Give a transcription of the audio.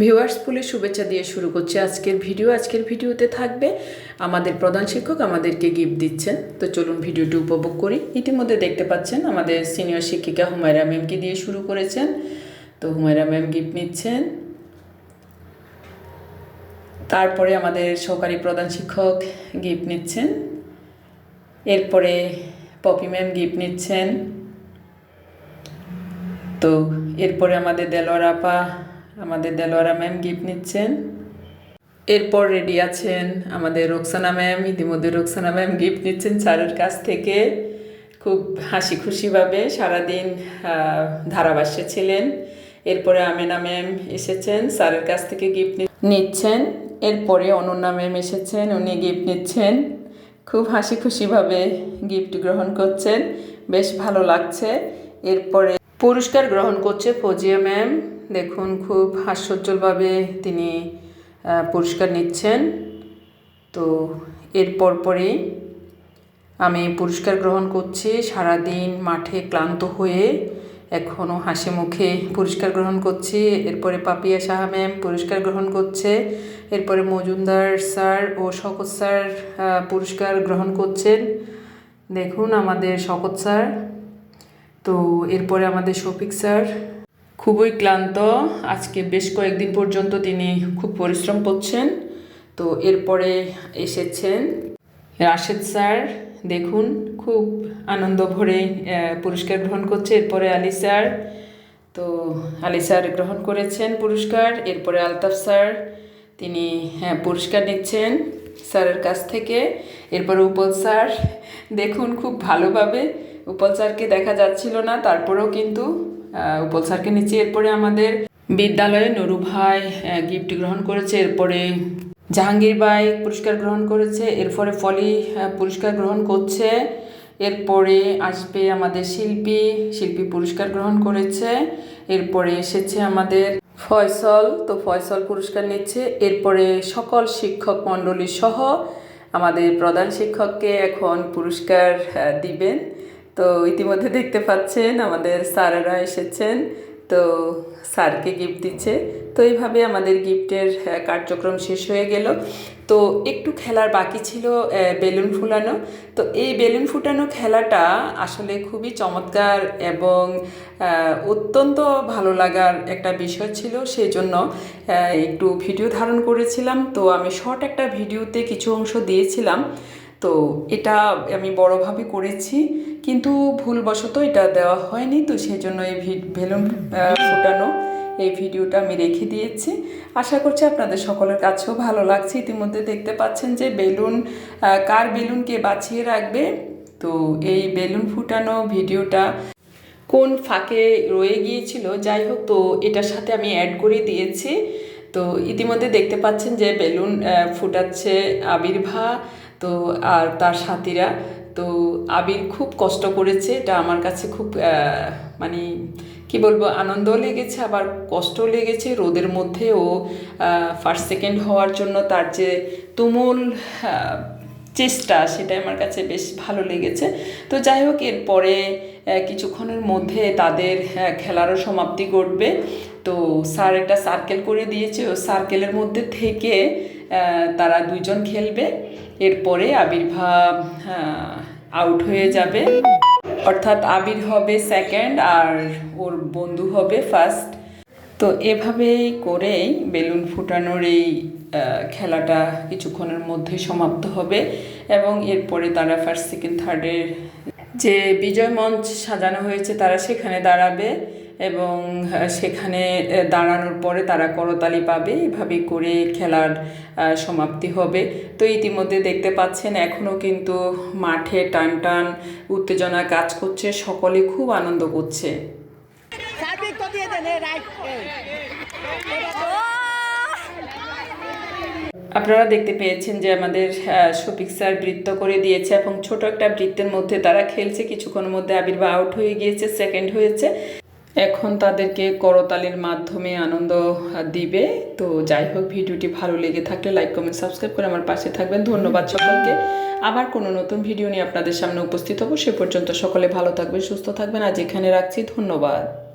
Viewers পুলে শুভেচ্ছা দিয়ে শুরু করছি আজকের ভিডিও। আজকের ভিডিওতে থাকবে আমাদের প্রধান শিক্ষক আমাদেরকে গিফট দিচ্ছেন। তো চলুন ভিডিওটি উপভোগ করি। ইতিমধ্যে দেখতে পাচ্ছেন, আমাদের সিনিয়র শিক্ষিকা হুমায়রা ম্যামকে দিয়ে শুরু করেছেন। তো হুমায়রা ম্যাম গিফট নিচ্ছেন। তারপরে আমাদের সহকারী প্রধান শিক্ষক গিফট নিচ্ছেন। এরপরে পপি ম্যাম গিফট নিচ্ছেন। তো এরপরে আমাদের দেলোয়ার আপা আমাদের দেলোয়ারা ম্যাম গিফট নিচ্ছেন। এরপর রেডি আছেন আমাদের রোকসানা ম্যাম, ইতিমধ্যে রোকসানা ম্যাম গিফট নিচ্ছেন স্যারের কাছ থেকে। খুব হাসি খুশিভাবে সারাদিন ধারাভাষ্যে ছিলেন। এরপরে আমেনা ম্যাম এসেছেন, স্যারের কাছ থেকে গিফট নিচ্ছেন। এরপরে অনন্যা ম্যাম এসেছেন, উনি গিফট নিচ্ছেন। খুব হাসি খুশিভাবে গিফট গ্রহণ করছেন। বেশ ভালো লাগছে। এরপরে পুরস্কার গ্রহণ করছে ফজিয়া ম্যাম। দেখুন, খুব হাস্যোজ্জ্বলভাবে তিনি পুরস্কার নিচ্ছেন। তো এরপর পরেই আমি পুরস্কার গ্রহণ করছি। সারাদিন মাঠে ক্লান্ত হয়ে এখনও হাসি মুখে পুরস্কার গ্রহণ করছি। এরপরে পাপিয়া সাহা ম্যাম পুরস্কার গ্রহণ করছে। এরপরে মজুমদার স্যার ও শকত স্যার পুরস্কার গ্রহণ করছেন। দেখুন আমাদের শকত স্যার। তো এরপরে আমাদের শফিক স্যার। খুবই ক্লান্ত। আজকে বেশ কয়েকদিন পর্যন্ত তিনি খুব পরিশ্রম করছেন। তো এরপরে এসেছেন রাশেদ স্যার। দেখুন, খুব আনন্দ ভরে পুরস্কার গ্রহণ করছে। এরপরে আলী স্যার। তো আলী স্যার গ্রহণ করেছেন পুরস্কার। এরপরে আলতাফ স্যার, তিনি হ্যাঁ পুরস্কার নিচ্ছেন স্যারের কাছ থেকে। এরপরে উপল স্যার। দেখুন, খুব ভালোভাবে উপল স্যারকে দেখা যাচ্ছিল না, তারপরেও কিন্তু উপল স্যারকে নিচ্ছে। এরপরে আমাদের বিদ্যালয়ে নুরু ভাই গিফট গ্রহণ করেছে। এরপরে জাহাঙ্গীর ভাই পুরস্কার গ্রহণ করেছে। এরপরে ফলি পুরস্কার গ্রহণ করছে। এরপরে আসবে আমাদের শিল্পী শিল্পী পুরস্কার গ্রহণ করেছে। এরপরে এসেছে আমাদের ফয়সল, তো ফয়সল পুরস্কার নিচ্ছে। এরপরে সকল শিক্ষক মণ্ডলী সহ আমাদের প্রধান শিক্ষককে এখন পুরস্কার দিবেন। তো ইতিমধ্যে দেখতে পাচ্ছেন আমাদের স্যারেরা এসেছেন। তো স্যারকে গিফট দিচ্ছে। তো এইভাবে আমাদের গিফটের কার্যক্রম শেষ হয়ে গেল। তো একটু খেলার বাকি ছিল বেলুন ফুলানো। তো এই বেলুন ফুটানো খেলাটা আসলে খুবই চমৎকার এবং অত্যন্ত ভালো লাগার একটা বিষয় ছিল। সেই জন্য একটু ভিডিও ধারণ করেছিলাম। তো আমি শর্ট একটা ভিডিওতে কিছু অংশ দিয়েছিলাম। তো এটা আমি বড়ভাবে করেছি, কিন্তু ভুলবশত এটা দেওয়া হয়নি, তো সেই জন্য এই ভি- বেলুন ফোটানো এই ভিডিওটা আমি রেখে দিয়েছি। আশা করছি আপনাদের সকলের কাছেও ভালো লাগছে। ইতিমধ্যে দেখতে পাচ্ছেন যে বেলুন কার বেলুনকে বাঁচিয়ে রাখবে? তো এই বেলুন ফুটানো ভিডিওটা কোন ফাঁকে রয়ে গিয়েছিল, যাই হোক, তো এটার সাথে আমি অ্যাড করে দিয়েছি। তো ইতিমধ্যে দেখতে পাচ্ছেন যে বেলুন ফুটাচ্ছে আবির্ভা তো আর তার সাথীরা, তো আবির খুব কষ্ট করেছে, এটা আমার কাছে খুব মানে কি বলব, আনন্দও লেগেছে, আবার কষ্টও লেগেছে। রোদের মধ্যে ও ফার্স্ট সেকেন্ড হওয়ার জন্য তার যে তুমুল চেষ্টা সেটা আমার কাছে বেশ ভালো লেগেছে। তো যাই হোক, এরপরে কিছুক্ষণের মধ্যে তাদের খেলারও সমাপ্তি ঘটবে। তো স্যার একটা সার্কেল করে দিয়েছে। ও সার্কেলের মধ্যে থেকে তারা দুইজন খেলবে। এরপরে আবির্ভাব আউট হয়ে যাবে। অর্থাৎ আবির হবে সেকেন্ড আর ওর বন্ধু হবে ফার্স্ট তো এভাবেই করেই বেলুন ফুটানোর এই খেলাটা কিছুক্ষণের মধ্যে সমাপ্ত হবে এবং এরপরে তারা ফার্স্ট সেকেন্ড থার্ডের যে বিজয় মঞ্চ সাজানো হয়েছে তারা সেখানে দাঁড়াবে। এবং সেখানে দাঁড়ানোর পরে তারা করতালি পাবে। এভাবে করে খেলার সমাপ্তি হবে। তো ইতিমধ্যে দেখতে পাচ্ছেন এখনও কিন্তু মাঠে টান টান উত্তেজনা কাজ করছে। সকলে খুব আনন্দ করছে। আপনারা দেখতে পেয়েছেন যে আমাদের শফিক স্যার বৃত্ত করে দিয়েছে এবং ছোট একটা বৃত্তের মধ্যে তারা খেলছে। কিছুক্ষণের মধ্যে আবির্ভাব আউট হয়ে গিয়েছে সেকেন্ড হয়েছে। এখন তাদেরকে করতালির মাধ্যমে আনন্দ দিবে। তো যাই হোক, ভিডিওটি ভালো লেগে থাকলে লাইক কমেন্ট সাবস্ক্রাইব করে আমার পাশে থাকবেন। ধন্যবাদ সকলকে। আবার কোনো নতুন ভিডিও নিয়ে আপনাদের সামনে উপস্থিত হব। সে পর্যন্ত সকলে ভালো থাকবেন, সুস্থ থাকবেন। আজ এখানে রাখছি। ধন্যবাদ।